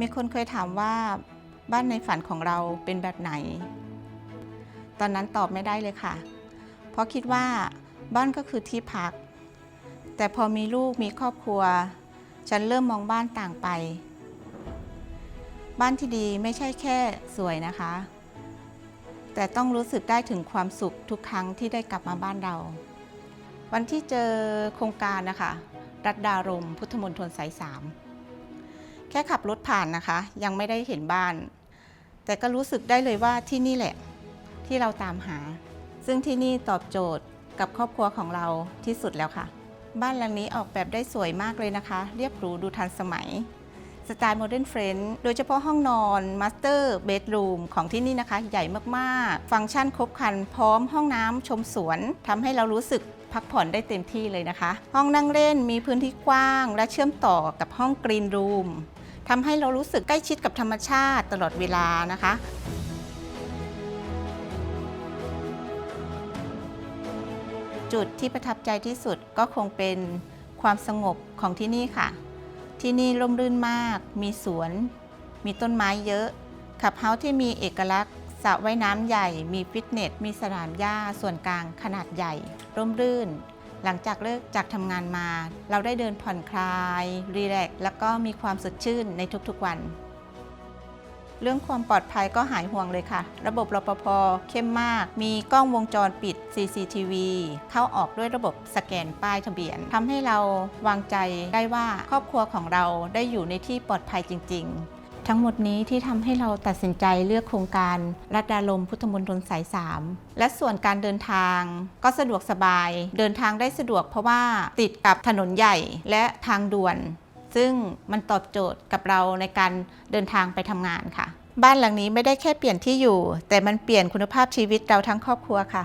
มีคนเคยถามว่าบ้านในฝันของเราเป็นแบบไหน ตอนนั้นตอบไม่ได้เลยค่ะ เพราะคิดว่าบ้านก็คือที่พัก แต่พอมีลูกมีครอบครัว ฉันเริ่มมองบ้านต่างไป บ้านที่ดีไม่ใช่แค่สวยนะคะ แต่ต้องรู้สึกได้ถึงความสุขทุกครั้งที่ได้กลับมาบ้านเรา วันที่เจอโครงการนะคะ รัตดารมพุทธมณฑลสายสาม แค่ขับรถผ่านนะคะ ยังไม่ได้เห็นบ้าน แต่ก็รู้สึกได้เลยว่าที่นี่แหละที่เราตามหา ซึ่งที่นี่ตอบโจทย์กับครอบครัวของเราที่สุดแล้วค่ะ บ้านหลังนี้ออกแบบได้สวยมากเลยนะคะ เรียบหรูดูทันสมัยสไตล์โมเดิร์นเฟรนด์โดยเฉพาะห้องนอนมาสเตอร์เบดรูมของที่นี่นะคะ ใหญ่มากๆ ฟังก์ชันครบครัน พร้อมห้องน้ำชมสวนทำให้เรารู้สึกพักผ่อนได้เต็มที่เลยนะคะ ห้องนั่งเล่นมีพื้นที่กว้าง และเชื่อมต่อกับห้องกรีนรูม ทำให้เรารู้สึกใกล้ชิดกับธรรมชาติตลอดเวลานะคะจุดที่ประทับใจที่สุดก็คงเป็นความสงบของที่นี่ค่ะ ที่นี่ร่มรื่นมาก มีสวน มีต้นไม้เยอะขับเฮาส์ที่มีเอกลักษณ์สระว่ายน้ำใหญ่ มีฟิตเนส มีสนามหญ้าส่วนกลางขนาดใหญ่ ร่มรื่น หลังจากเลิกจากทำงานมา เราได้เดินผ่อนคลาย รีแลกซ์แล้วก็มีความสดชื่นในทุกๆวัน เรื่องความปลอดภัยก็หายห่วงเลยค่ะ ระบบรปภเข้มมาก มีกล้องวงจรปิด CCTV เข้าออกด้วยระบบสแกนป้ายทะเบียนทำให้เราวางใจได้ว่าครอบครัวของเราได้อยู่ในที่ปลอดภัยจริง ๆ ทั้งหมดนี้ที่ทำให้เราตัดสินใจเลือกโครงการรัดดาลมพุทธมณฑลสาย 3 และส่วนการเดินทางก็สะดวกสบาย เดินทางได้สะดวกเพราะว่าติดกับถนนใหญ่และทางด่วน ซึ่งมันตอบโจทย์กับเราในการเดินทางไปทำงานค่ะ บ้านหลังนี้ไม่ได้แค่เปลี่ยนที่อยู่ แต่มันเปลี่ยนคุณภาพชีวิตเราทั้งครอบครัวค่ะ